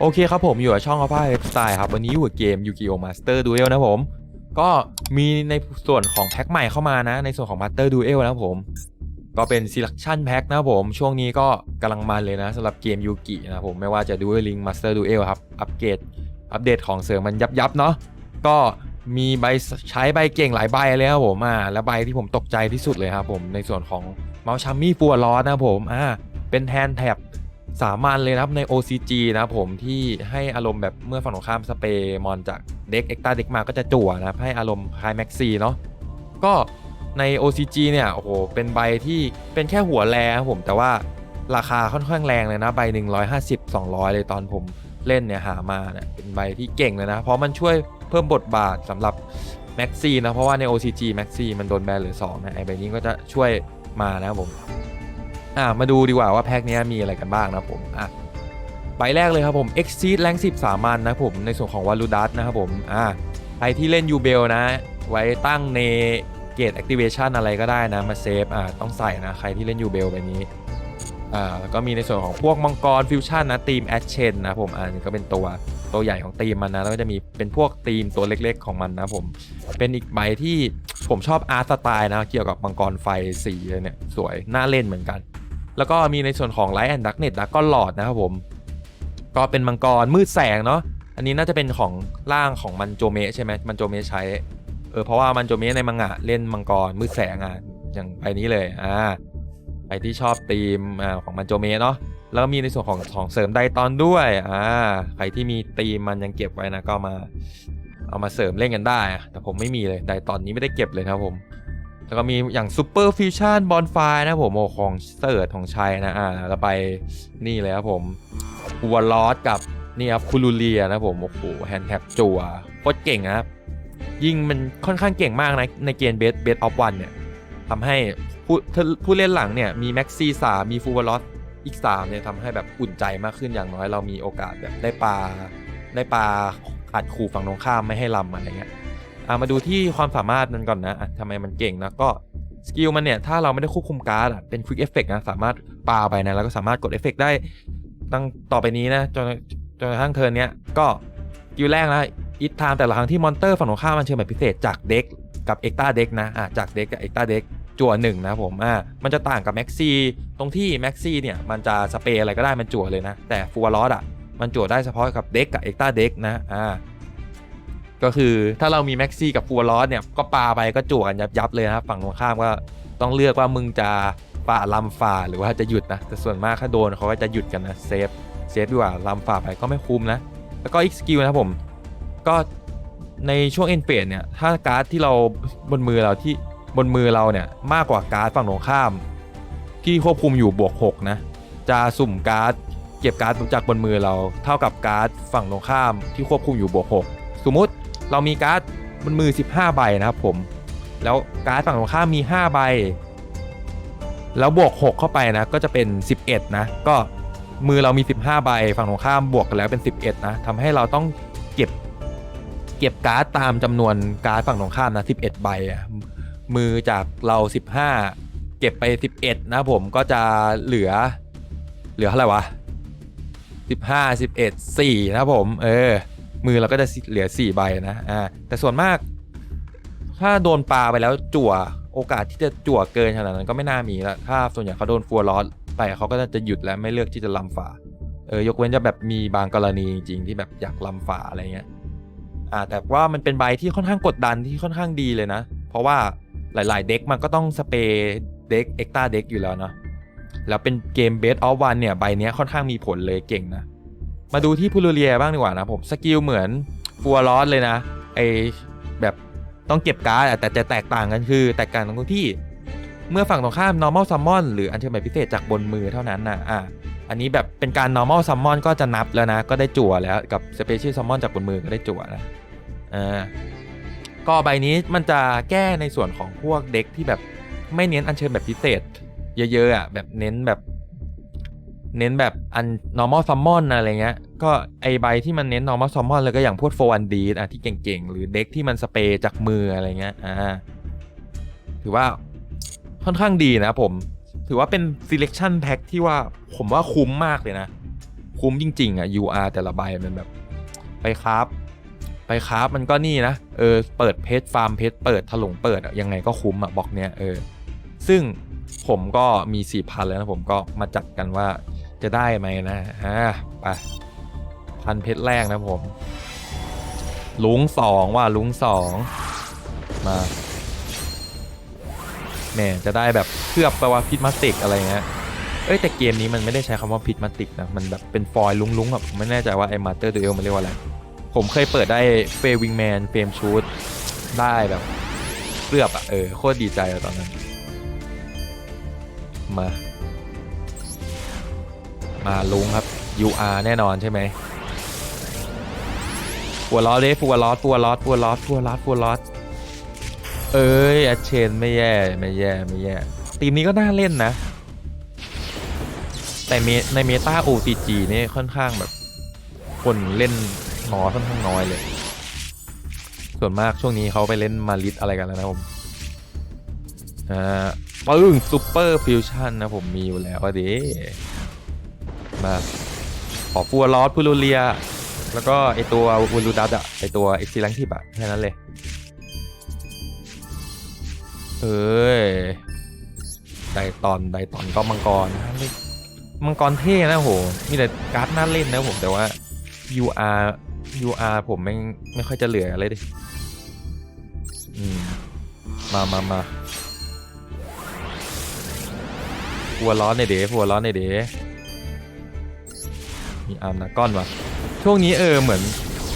โอเคครับผมอยู่กับช่องอัลฟาเอฟสไตล์ครับ วันนี้อยู่กับเกม Yu-Gi-Oh! Master Duel นะผม ก็มีในส่วนของแพ็คใหม่เข้ามานะ ในส่วนของ Master Duel นะครับผม ก็เป็น Selection Pack นะผม ช่วงนี้ก็กำลังมันเลยนะสำหรับเกมยูกินะผม ไม่ว่าจะ Duel Link Master Duel ครับ อัปเกรดอัปเดตของเสริมมันยับยับๆเนาะก็มีใบใช้ใบเก่งหลายใบเลยครับผมอ่าและใบที่ผมตกใจที่สุดเลยครับผมในส่วนของเมาส์ชัมมี่ฟัวลอสนะผมอ่าเป็นแทนแท็บ สามัญเลยนะครับใน OCG นะครับผมที่ให้อารมณ์แบบเมื่อฝั่งตรงข้ามสเปรย์มอนจากเด็กเอ็กตาเด็กมาก็จะจั่วนะครับให้อารมณ์คล้ายแม็กซีเนาะก็ใน OCG เนี่ยโอ้โหเป็นใบที่เป็นแค่หัวแรครับผมแต่ว่าราคาค่อนข้างแรงเลยนะใบหนึ่งร้อยห้าสิบสองร้อยเลยตอนผมเล่นเนี่ยหามาเนี่ยเป็นใบที่เก่งเลยนะ เพราะมันช่วยเพิ่มบทบาทสำหรับแม็กซีนะ เพราะว่าใน OCG แม็กซีมันโดนแบนเหลือ2นะไอใบนี้ก็จะช่วยมานะครับผม อ่ามาดูดีกว่าว่าแพ็คนี้มีอะไรกันบ้างนะผมอะใบแรกเลยครับผม Exceed Rank 10สามัญนะผมในส่วนของวาลูดัสนะครับผมอ่าใครที่เล่นยูเบลนะ ไว้ตั้งในเกต Activation อะไรก็ได้นะ มาเซฟอ่าต้องใส่นะ ใครที่เล่นยูเบลแบบนี้อ่าแล้วก็มีในส่วนของพวกมังกรฟิวชั่นนะทีมแอชเชนนะผมอ่านี่ก็เป็นตัวตัวใหญ่ของทีมมันนะ แล้วก็จะมีเป็นพวกทีมตัวเล็ก ๆ ของมันนะผมเป็นอีกใบที่ผมชอบอาร์ตสไตล์นะ เกี่ยวกับมังกรไฟสีเลยเนี่ยสวยน่าเล่นเหมือนกัน แล้วก็มีในส่วนของไลท์แอนด์ดักเน็ตดักก็หลอดนะครับผม ก็เป็นมังกรมืดแสงเนาะอันนี้น่าจะเป็นของร่างของมันโจเมะใช่ไหมมันโจเมะใช้เออเพราะว่ามันโจเมะในมังงะเล่นมังกรมืดแสงอะอย่างใบนี้เลยอ่าใครที่ชอบธีมอ่าของมันโจเมะเนาะแล้วก็มีในส่วนของของเสริมไดตอนด้วยอ่าใครที่มีธีมมันยังเก็บไว้นะก็มาเอามาเสริมเล่นกันได้ แต่ผมไม่มีเลยไดตอนนี้ไม่ได้เก็บเลยครับผม แล้วก็มีอย่างซูเปอร์ฟิวชั่นบอลไฟนะผมโอของเสิร์ชของชัยนะอ่าแล้วไปนี่เลยครับผมวัวลอสกับนี่ครับคูลูเลียนะผมโอ้โหแฮนด์แท็บจัวโคตรเก่งนะครับยิงมันค่อนข้างเก่งมากนะ ในเกมเบสเบสออฟวันเนี่ยทำให้ผู้ผู้เล่นหลังเนี่ยมีแม็กซี่สามมีฟูวอลอสอีก 3 เนี่ยทำให้แบบอุ่นใจมากขึ้นอย่างน้อยเรามีโอกาสแบบได้ปลาได้ปลาขัดขู่ฝั่งตรงข้ามไม่ให้ลำอะไรเงี้ย อะมาดูที่ความสามารถมันก่อนนะอะทำไมมันเก่งนะก็สกิลมันเนี่ยถ้าเราไม่ได้ควบคุมการ์ดเป็นควิกเอฟเฟกนะสามารถปาไปนะแล้วก็สามารถกดเอฟเฟกได้ตั้งต่อไปนี้นะจนจนกระทั่งเทิร์นเนี้ยก็สกิลแรกนะอีทไทม์แต่ละครั้งที่มอนเตอร์ฝั่งตรงข้ามมันเชิญแบบพิเศษจากเด็กกับเอ็กตาเด็กนะอะจากเด็กกับเอ็กตาเด็กจั่วหนึ่งนะผมอะมันจะต่างกับแม็กซี่ตรงที่แม็กซี่เนี่ยมันจะสเปรย์อะไรก็ได้มันจั่วเลยนะแต่ฟูวอลอสอะมันจั่วได้เฉพาะกับเด็กกับเอ็กตาเด็กนะอ่า ก็คือถ้าเรามีแม็กซี่กับฟัวลอสเนี่ยก็ปาไปก็จั่วกันยับยับเลยนะครับฝั่งตรงข้ามก็ต้องเลือกว่ามึงจะฝ่าลำฝ่าหรือว่าจะหยุดนะแต่ส่วนมากถ้าโดนเขาก็จะหยุดกันนะเซฟเซฟดีกว่าลำฝ่าไปก็ไม่คุ้มนะแล้วก็อีกสกิลนะผมก็ในช่วงเอ็นเฟสเนี่ยถ้าการ์ดที่เราบนมือเราที่บนมือเราเนี่ยมากกว่าการ์ดฝั่งตรงข้าม ที่ควบคุมอยู่บวก6นะจะสุ่มการ์ดเก็บการ์ดจากบนมือเราเท่ากับการ์ดฝั่งตรงข้ามที่ควบคุมอยู่บวก6สมมุติ เรามีการ์ดบนมือ 15 ใบนะครับผม แล้วการ์ดฝั่งตรงข้ามมี 5 ใบ แล้วบวก 6 เข้าไปนะ ก็จะเป็น 11 นะ ก็มือเรามี 15 ใบ ฝั่งตรงข้ามบวกกันแล้วเป็น 11 นะทำให้เราต้องเก็บเก็บการ์ดตามจำนวนการ์ดฝั่งตรงข้ามนะ 11 ใบอะมือจากเรา 15 เก็บไป 11 นะผมก็จะเหลือ เหลือเท่าไหร่วะ15 11 4 นะผม เออ มือเราก็จะเหลือ 4 ใบนะอ่าแต่ส่วนมาก ถ้าโดนปลาไปแล้วจั่วโอกาสที่จะจั่วเกินขนาดนั้นก็ไม่น่ามีละถ้าส่วนใหญ่เขาโดนฟัวลอสไปเขาก็จะหยุดแล้วไม่เลือกที่จะลำฝาเออยกเว้นจะแบบมีบางกรณีจริงๆที่แบบอยากลำฝาอะไรเงี้ยอ่าแต่ว่ามันเป็นใบที่ค่อนข้างกดดันที่ค่อนข้างดีเลยนะ เพราะว่าหลาย ๆ เด็กมันก็ต้องสเปรย์เด็กเอ็กตาเด็กอยู่แล้วเนาะแล้วเป็นเกมเบสออฟวันเนี่ยใบเนี้ยค่อนข้างมีผลเลยเก่งนะ มาดูที่พูลูเรียบ้างดีกว่านะผมสกิลเหมือนฟัวลอสเลยนะไอแบบต้องเก็บการ์ดแต่จะแตกต่างกันคือ แตกต่างตรงที่ เมื่อฝั่งตรงข้าม normal summon หรืออันเชิญแบบพิเศษจากบนมือเท่านั้นนะอะอันนี้แบบเป็นการ normal summon ก็จะนับแล้วนะ ก็ได้จั่วแล้วกับ special summon จากบนมือก็ได้จั่วนะอ่าก็ใบนี้มันจะแก้ในส่วนของพวกเด็กที่แบบไม่เน้นอันเชิญแบบพิเศษ เยอะๆอะแบบเน้นแบบ เน้นแบบอัน normal summon อะไรเงี้ย ก็ไอใบที่มันเน้น normal summon เลยก็อย่างพวก4 1 d อะที่เก่งๆ หรือเด็กที่มันสเปรย์จากมืออะไรเงี้ยอ่าถือว่าค่อนข้างดีนะผม ถือว่าเป็น selection pack ที่ว่าผมว่าคุ้มมากเลยนะ คุ้มจริงๆ อะ UR แต่ละใบมันแบบ ไปคราฟไปคราฟมันก็นี่นะ เออ เปิดเพจฟาร์มเพจเปิดถลุงเปิดอะยังไงก็คุ้มอะบอกเนี้ยเออ ซึ่งผมก็มีสี่พันแล้วนะผมก็มาจัดกันว่า จะได้ไหมนะฮะไปพันเพชรแรกนะผมลุงสองว่าลุงสองมาแหม่จะได้แบบเคลือบแปลว่าพิษมาติกอะไรเงี้ยเอ้ยแต่เกมนี้มันไม่ได้ใช้คำว่าพิษมาติกนะมันแบบเป็นฟอยล์ลุงๆแบบผมไม่แน่ใจว่าไอ้มาเตอร์ดูเอลมันเรียกว่าอะไรผมเคยเปิดได้เฟวิงแมนเฟมชูดได้แบบเคลือบอะเออโคตรดีใจอะตอนนั้นมา มาลุงครับ UR แน่นอนใช่ไหมฟัวลอสเด้ฟัวลอสฟัวลอสฟัวลอสฟัวลอสฟัวลอสเอ้ยอัชเชนไม่แย่ไม่แย่ไม่แย่ทีมนี้ก็น่าเล่นนะ แต่เมในเมตา OTG นี่ค่อนข้างแบบ คนเล่นน้อยค่อนข้างน้อยเลย ส่วนมากช่วงนี้เขาไปเล่นมาริดอะไรกันแล้วนะผมอ่าปึ้งซูเปอร์ฟิวชั่นนะผมมีอยู่แล้วอะดิ มาขอฟัวลอสพูลูเลีย แล้วก็ไอตัววูลูดัตอะไอตัวเอ็กซิลังทิบอะแค่นั้นเลยเอ้ยไดตอนไดตอนก็มังกรนะม่มังกรเท่นะโห มีแต่การ์ดน่าเล่นนะผมแต่ว่า UR UR ผมไม่ไม่ค่อยจะเหลืออะไรดิอืมมามามาหัวร้อนในเด๋หัวร้อนในเด๋ มีอาร์มนาก้อนวะช่วงนี้เออเหมือน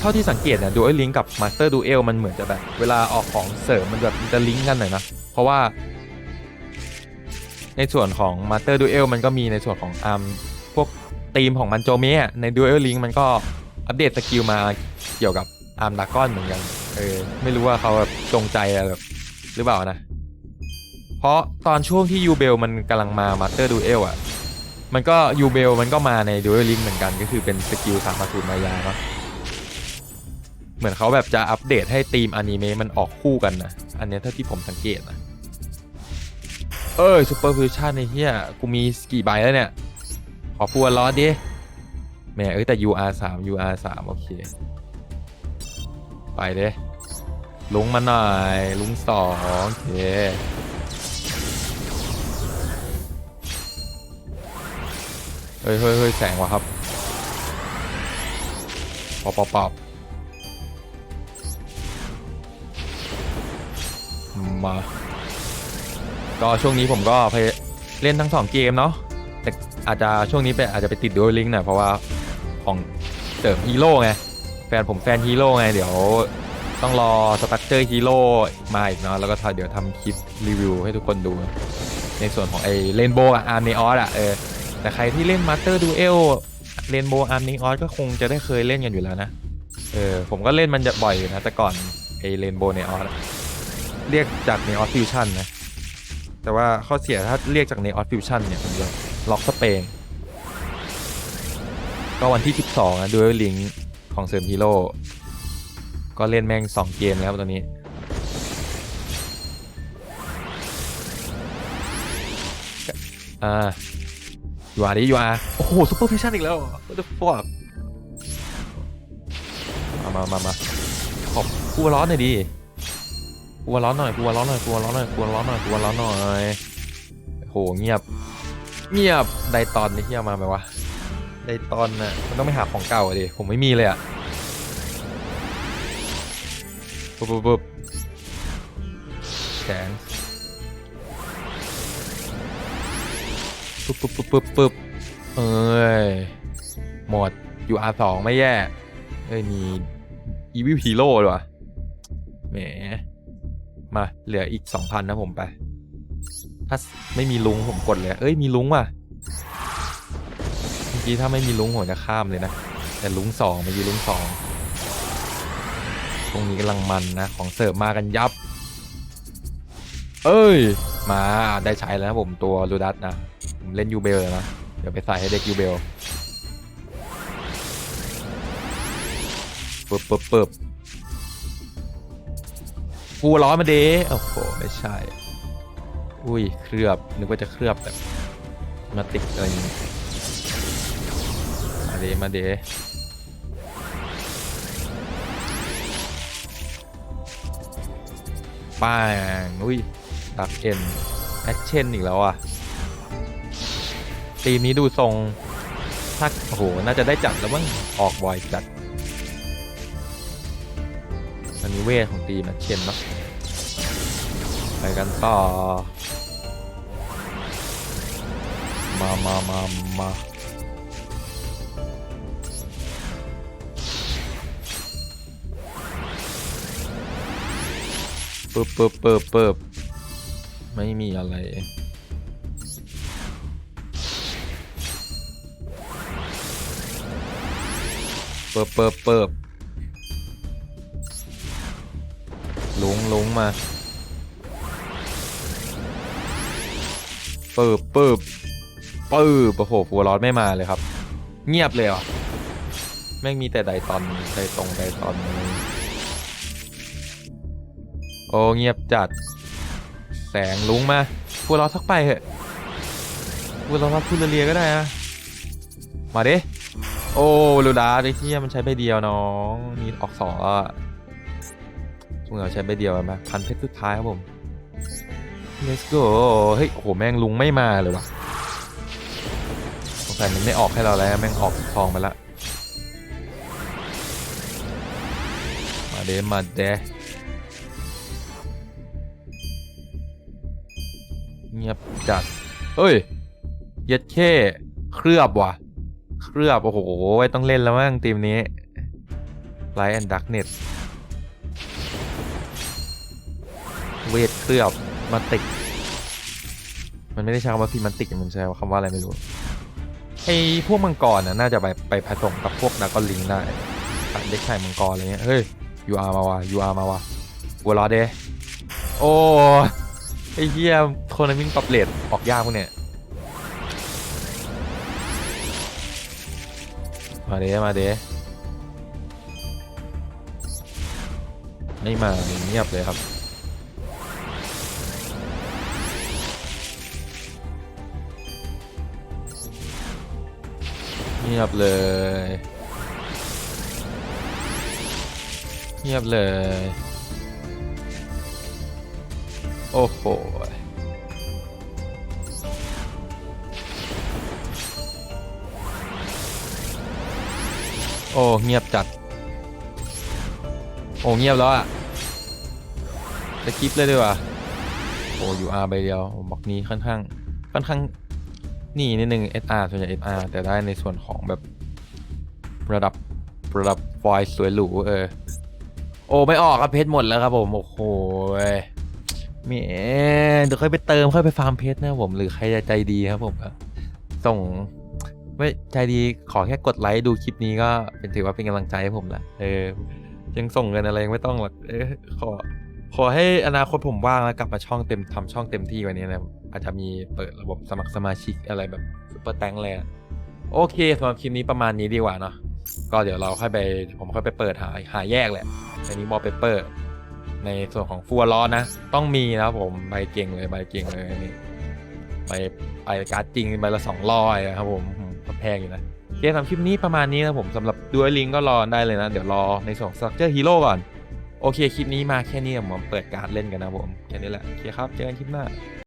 เท่าที่สังเกตนะดูไอ้ลิงกับมาสเตอร์ดูเอลมันเหมือนจะแบบ เวลาออกของเสริมมันแบบมันจะลิงก์กันหน่อยนะ เพราะว่า ในส่วนของมาสเตอร์ดูเอลมันก็มีในส่วนของอาร์มพวกธีมของมันโจเมะในดูเอลลิงมันก็อัปเดตสกิลมาเกี่ยวกับอาร์มดาก้อนเหมือนกัน เออ ไม่รู้ว่าเขาแบบจงใจอะไรแบบหรือเปล่านะ เพราะตอนช่วงที่ยูเบลมันกำลังมามาสเตอร์ดูเอลอะ มันก็ยูเบลมันก็มาในดูเอลลิงเหมือนกันก็คือเป็นสกิลสามสูตรมายาเนาะเหมือนเขาแบบจะอัปเดตให้ธีมอนิเมะมันออกคู่กันนะอันเนี้ยเท่าที่ผมสังเกตนะเอ้ยซูเปอร์ฟิวชั่นไอเหี้ยกูมีกี่ใบแล้วเนี่ย ขอฟัวล้อดิแหม่เอ้ยแต่ UR 3 UR 3โอเค ไปเด้ลุงมาหน่อย ลุงสองโอเค เฮ้ยเฮ้ยเฮ้ยแสงว่ะครับปอบปอบปอบมาก็ช่วงนี้ผมก็ไปเล่นทั้งสองเกมเนาะแต่อาจจะช่วงนี้ไปอาจจะไปติดดูลิงหน่อยเพราะว่าของเสริมฮีโร่ไงแฟนผมแฟนฮีโร่ไงเดี๋ยวต้องรอสตั๊กเจอร์ฮีโร่มาอีกเนาะแล้วก็เดี๋ยวทำคลิปรีวิวให้ทุกคนดู ในส่วนของไอ้เลนโบกับอาร์เนอสอะเออ แต่ใครที่เล่นมาสเตอร์ดูเอลเรนโบอาร์มนิงออสก็คงจะได้เคยเล่นกันอยู่แล้วนะ เออ ผมก็เล่นมันจะบ่อยอยู่นะ แต่ก่อนไอเรนโบเนออสเรียกจากเนออสฟิวชั่นนะ แต่ว่าข้อเสียถ้าเรียกจากเนออสฟิวชั่นเนี่ยมันจะล็อกสเปงก็วันที่ 12นะดูลิงของเสริมฮีโร่ก็เล่นแม่ง 2 เกมแล้วตอนนี้อ่า ยูอาร์ดิยูอาร์โอ้โหซูเปอร์ฟิชชั่นอีกแล้ว what the fuck มามามามาขอบกูวร้อนหน่อยดิกูวร้อนหน่อยกูวร้อนหน่อยกูวร้อนหน่อยกูวร้อนหน่อยกูวร้อนหน่อยโหเงียบ เงียบไดตอนนี่เฮียมาไหมวะไดตอนน่ะมันต้องไปหาของเก่าอะดิผมไม่มีเลยอะปุ๊บปุ๊บปุ๊บแข็ง ปึ๊บปึ๊บปึ๊บปึ๊บปึ๊บเอ้ยหมด UR สองไม่แย่ เอ้ยมี Evil Hero ด้วยแหม มาเหลืออีก 2,000 นะผมไป ถ้าไม่มีลุงผมกดเลย เอ้ย มีลุงว่ะเมื่อกี้ถ้าไม่มีลุงผมจะข้ามเลยนะ แต่ลุงสองเมื่อกี้ลุงสองตรงนี้กำลังมันนะ ของเสิร์ฟมากันยับ เอ้ย มาได้ใช้แล้วนะผมตัวลูดัสนะ ผมเล่นยูเบลเลยนะ เดี๋ยวไปใส่ให้เด็กยูเบลปึ๊บปึ๊บปึ๊บฟูร้อนมาเด้โอ้โห ไม่ใช่ อุ้ย เคลือบ นึกว่าจะเคลือบแบบมาติดอะไรอย่างงี้มาดิเดมาเดป้างอุ้ย ดักเอ็นแอคเชนอีกแล้วอะทีมนี้ดูทรงถ้าโอ้โห น่าจะได้จัดแล้วมั้งออกบ่อยจัดอันนี้เวทของทีมแอคเชนเนาะไปกันต่อ มามามามาปึ๊บปึ๊บปึ๊บปึ๊บ ไม่มีอะไร เปิบเปิบเปิบลุงลุงมา เปิบเปิบเปิบโอ้โหฟัวร้อนไม่มาเลยครับ เงียบเลยอะแม่งมีแต่ไดตอนไดตรงไดตอน โอ้เงียบจัด แสงลุงมาฟัวร้อนสักไปเหอะฟัวร้อนรับพูดเรียก็ได้อะมาดิโอ้ลูดาไอ้ที่มันใช้ใบเดียวน้องมีออกสองแล้วอช่วงเราใช้ใบเดียวไหมพันเพชรสุดท้ายครับผม let's go เฮ้ยโหแม่งลุงไม่มาเลยว่ะสงสัยมันไม่ออกให้เราแล้ว แม่งออกทองไปละมาเดมาเด งียบจัดเฮ้ย เย็ดเข้เคลือบว่ะ เคลือบ โอ้โห ต้องเล่นแล้วมั้งทีมนี้ Light and Darkness เวทเคลือบมาติก มันไม่ได้ใช้คำว่าพิมันติกมันใช้คำว่าอะไรไม่รู้ไอ้พวกมังกรน่ะน่าจะไปไปผสมกับพวกดากอนลิงได้เด็กไข่มังกรอะไรเงี้ยเฮ้ยยูอาร์มาว่ะยูอาร์มาว่ะวัวรอเดโอ้ ไอ้เหี้ยโทนามิงปรับเลทออกยากพวกเนี่ย มาเด้มาเด้ไม่มาเงียบเลยครับ เงียบเลย เงียบเลย โอ้โหโอ้เงียบจัด โอ้เงียบแล้วอะจะคลิปเลยดีกว่าโอ้ยูอาร์ใบเดียวบอกนี้ค่อนข้างค่อนข้างนี่นิดนึง SR ส่วนใหญ่ SR แต่ได้ในส่วนของแบบระดับระดับฟอยล์สวยหรูเออ โอ้ไม่ออกครับเพชรหมดแล้วครับผม โอ้โห แหมเดี๋ยวค่อยไปเติมค่อยไปฟาร์มเพชรนะผมหรือใครจะใจดีครับผมก็ส่งไม่ใจดีขอแค่กดไลค์ดูคลิปนี้ก็เป็นถือว่าเป็นกำลังใจให้ผมละเออยังส่งเงินอะไรยังไม่ต้องหรอกเออขอขอให้อนาคตผมว่างแล้วกลับมาช่องเต็มทำช่องเต็มที่กวันนี้นะอาจจะมีเปิดระบบสมัครสมาชิกอะไรแบบซุปเปอร์แตงเลยอะโอเคสำหรับคลิปนี้ประมาณนี้ดีกว่าเนาะก็เดี๋ยวเราค่อยไปผมค่อยไปเปิดหาหาแยกแหละอันนี้มอเปเปอร์ ในส่วนของฟัวล้อนะ ต้องมีนะครับผมใบเก่งเลยใบเก่งเลยอันนี่ใบใบการ์ดจริงใบละสองร้อยครับผมก็แพงอยู่นะโอเคสำหรับคลิปนี้ประมาณนี้นะผมสำหรับดวลิงก็รอได้เลยนะ เดี๋ยวรอในส่วนสตรัคเจอร์ฮีโร่ก่อน โอเค คลิปนี้มาแค่นี้ผมเปิดการ์ดเล่นกันนะผมแค่นี้แหละ โอเคครับ เจอกันคลิปหน้า